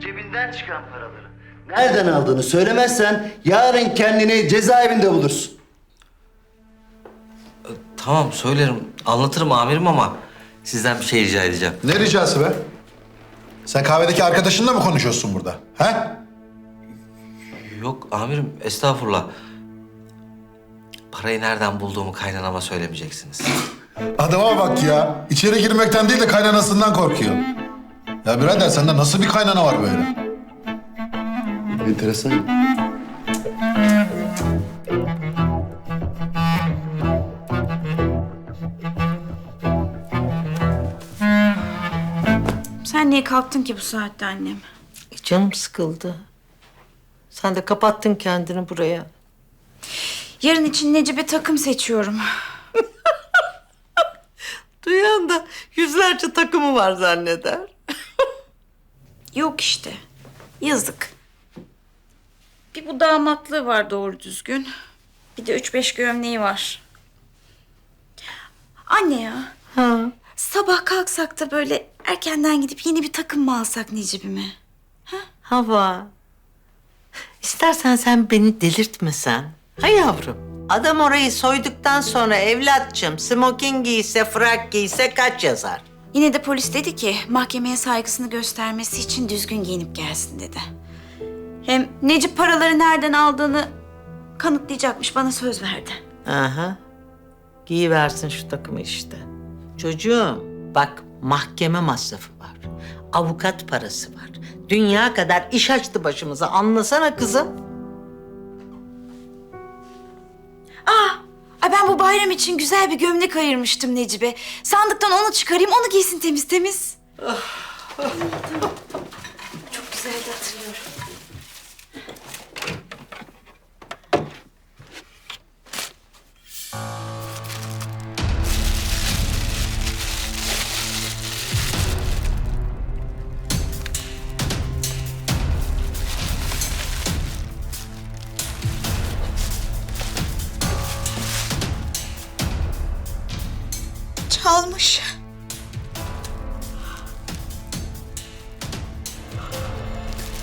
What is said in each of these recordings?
cebinden çıkan paraları. Nereden aldığını söylemezsen yarın kendini cezaevinde bulursun. Tamam söylerim, anlatırım amirim ama sizden bir şey rica edeceğim. Ne ricası be? Sen kahvedeki arkadaşınla mı konuşuyorsun burada? He? Yok amirim, estağfurullah. Parayı nereden bulduğumu kaynanama söylemeyeceksiniz. Adama bak ya. İçeri girmekten değil de kaynanasından korkuyor. Ya birader sende nasıl bir kaynana var böyle? Enteresan. Sen niye kalktın ki bu saatte annem? Canım sıkıldı. Sen de kapattın kendini buraya. Yarın için Necip'e takım seçiyorum. Duyan da yüzlerce takımı var zanneder. Yok işte. Yazık. Bir bu damatlığı var doğru düzgün. Bir de üç beş gömleği var. Anne ya. Ha. Sabah kalksak da böyle erkenden gidip yeni bir takım mı alsak Necip'ime? Hava. İstersen sen beni delirtmesen. Ha yavrum. Adam orayı soyduktan sonra evlatçım smoking giyse, frak giyse kaç yazar? Yine de polis dedi ki mahkemeye saygısını göstermesi için düzgün giyinip gelsin dedi. Hem Necip paraları nereden aldığını kanıtlayacakmış bana söz verdi. Aha. Giyiversin şu takımı işte. Çocuğum bak mahkeme masrafı var. Avukat parası var. Dünya kadar iş açtı başımıza. Anlasana kızım. Ay ben bu bayram için güzel bir gömlek ayırmıştım Necip'e. Sandıktan onu çıkarayım, onu giysin temiz temiz. Çok güzeldi hatırlıyorum. Çalmış.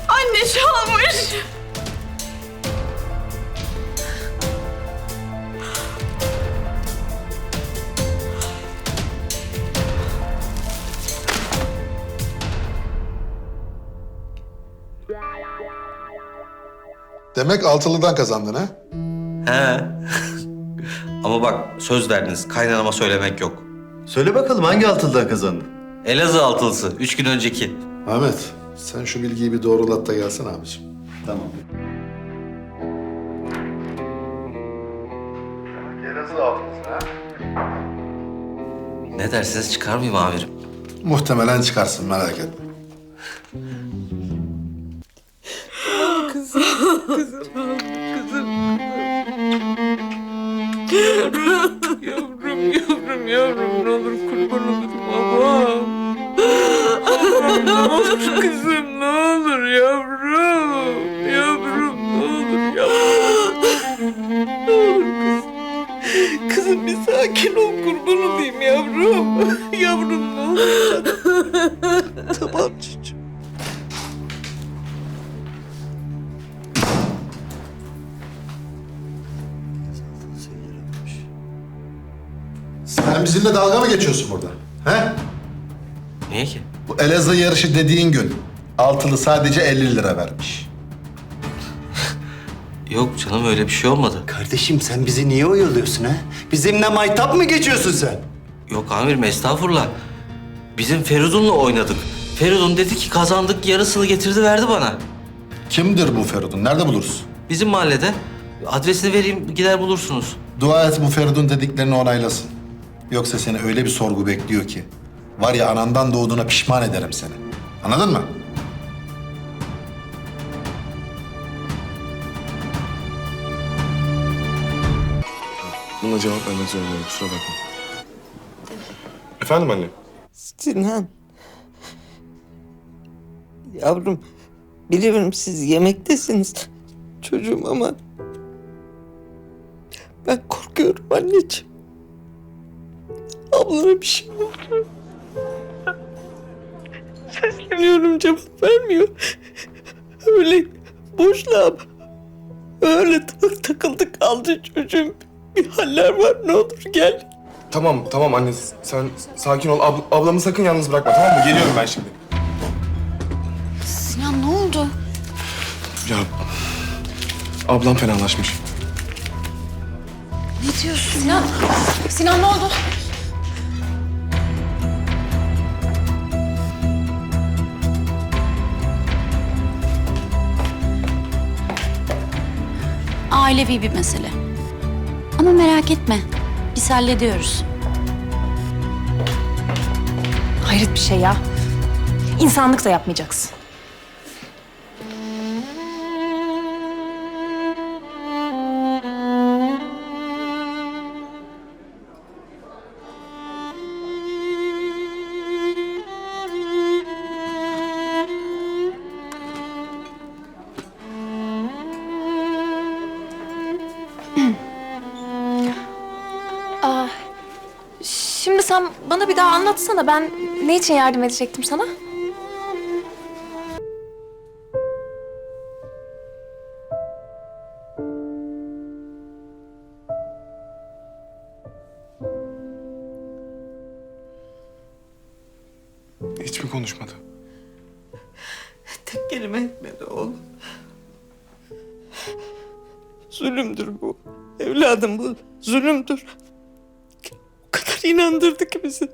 Anne çalmış. Demek altılıdan kazandın ha? He. ama bak söz verdiniz, kaynanama söylemek yok. Söyle bakalım hangi altıldan kazandın? Elazığ altılısı, üç gün önceki. Ahmet sen şu bilgiyi bir doğrulat da gelsin abiciğim. Tamam. Elazığ altılısı ha? Ne dersiniz çıkar mıyım amirim? Muhtemelen çıkarsın merak etme. Yavrum, yavrum, yavrum. Ne olur kurban olurum babam. ne olur kızım, ne olur yavrum. Sen bizimle dalga mı geçiyorsun burada? He? Niye ki? Bu Elazığ yarışı dediğin gün altılı sadece 50 lira vermiş. Yok canım öyle bir şey olmadı. Kardeşim sen bizi niye oyalıyorsun ha? Bizimle maytap mı geçiyorsun sen? Yok amirim estağfurullah. Bizim Feridun'la oynadık. Feridun dedi ki kazandık yarısını getirdi verdi bana. Kimdir bu Feridun? Nerede buluruz? Bizim mahallede. Adresini vereyim gider bulursunuz. Dua et bu Feridun dediklerini onaylasın. Yoksa seni öyle bir sorgu bekliyor ki. Var ya anandan doğduğuna pişman ederim seni. Anladın mı? Buna cevap vermek zorundayım kusura bakma. Efendim anne? Sinan. Yavrum, biliyorum siz yemektesiniz çocuğum ama... Ben korkuyorum anneciğim. Ablana bir şey oldu. Sesleniyorum cevap vermiyor. Öyle boşluğa öyle tak- takıldı kaldı çocuğum. Bir haller var ne olur gel. Tamam tamam anne sen sakin ol. Abl- ablamı sakın yalnız bırakma tamam mı? Geliyorum ben şimdi. Sinan ne oldu? Ya ablam fenalaşmış. Ne diyorsun? Sinan, Sinan ne oldu? Ailevi bir mesele. Ama merak etme. Biz hallediyoruz. Hayret bir şey ya. İnsanlık da yapmayacaksın. Şimdi sen bana bir daha anlatsana. Ben ne için yardım edecektim sana? Hiç mi konuşmadı? Tek kelime etmedi oğlum. Zulümdür bu. Evladım bu zulümdür. Kadar inandırdı ki bizi.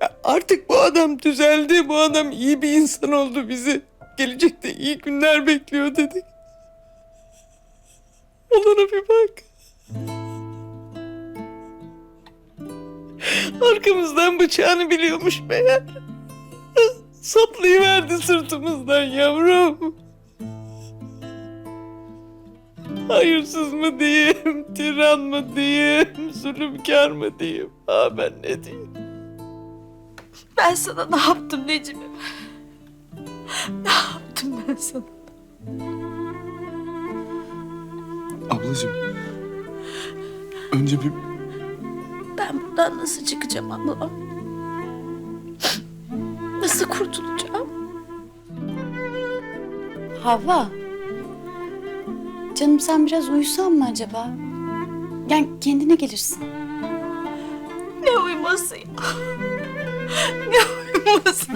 Ya artık bu adam düzeldi, bu adam iyi bir insan oldu bizi. Gelecekte iyi günler bekliyor dedik. Olana bir bak. Arkamızdan bıçağını biliyormuş meğer. Saplayıverdi sırtımızdan yavrum. Hayırsız mı diyeyim, tiran mı diyeyim, zulümkar mı diyeyim? Ha ben ne diyeyim? Ben sana ne yaptım Necmi? Ne yaptım ben sana? Ablacığım. Önce bir Ben buradan nasıl çıkacağım ablam? Nasıl kurtulacağım? Havva. Canım sen biraz uyusan mı acaba? Yani kendine gelirsin. Ne uyuması ya? Ne uyuması?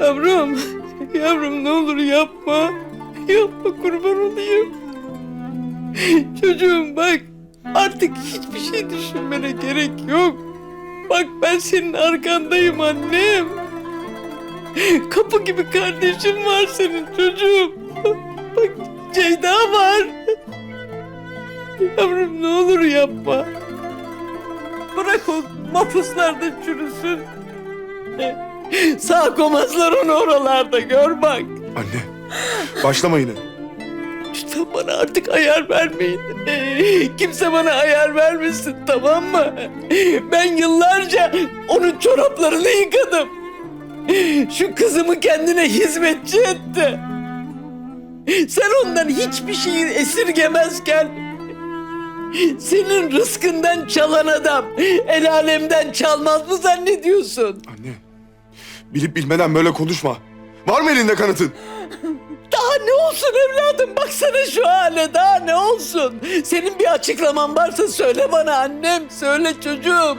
Yavrum, yavrum ne olur yapma. Yapma kurban olayım. Çocuğum bak artık hiçbir şey düşünmene gerek yok. Bak ben senin arkandayım annem. Kapı gibi kardeşim var senin çocuğum. Ceyda var. Yavrum ne olur yapma. Bırak o mapuslarda çürüsün. Sağ komazlar onu oralarda gör bak. anne. Başlama yine. Lütfen bana artık ayar vermeyin. Kimse bana ayar vermesin tamam mı? Ben yıllarca onun çoraplarını yıkadım. Şu kızımı kendine hizmetçi etti. Sen ondan hiçbir şeyi esirgemezken senin rızkından çalan adam el alemden çalmaz mı zannediyorsun? Anne. Bilip bilmeden böyle konuşma. Var mı elinde kanıtın? Daha ne olsun evladım baksana şu hale daha ne olsun. Senin bir açıklaman varsa söyle bana annem söyle çocuğum.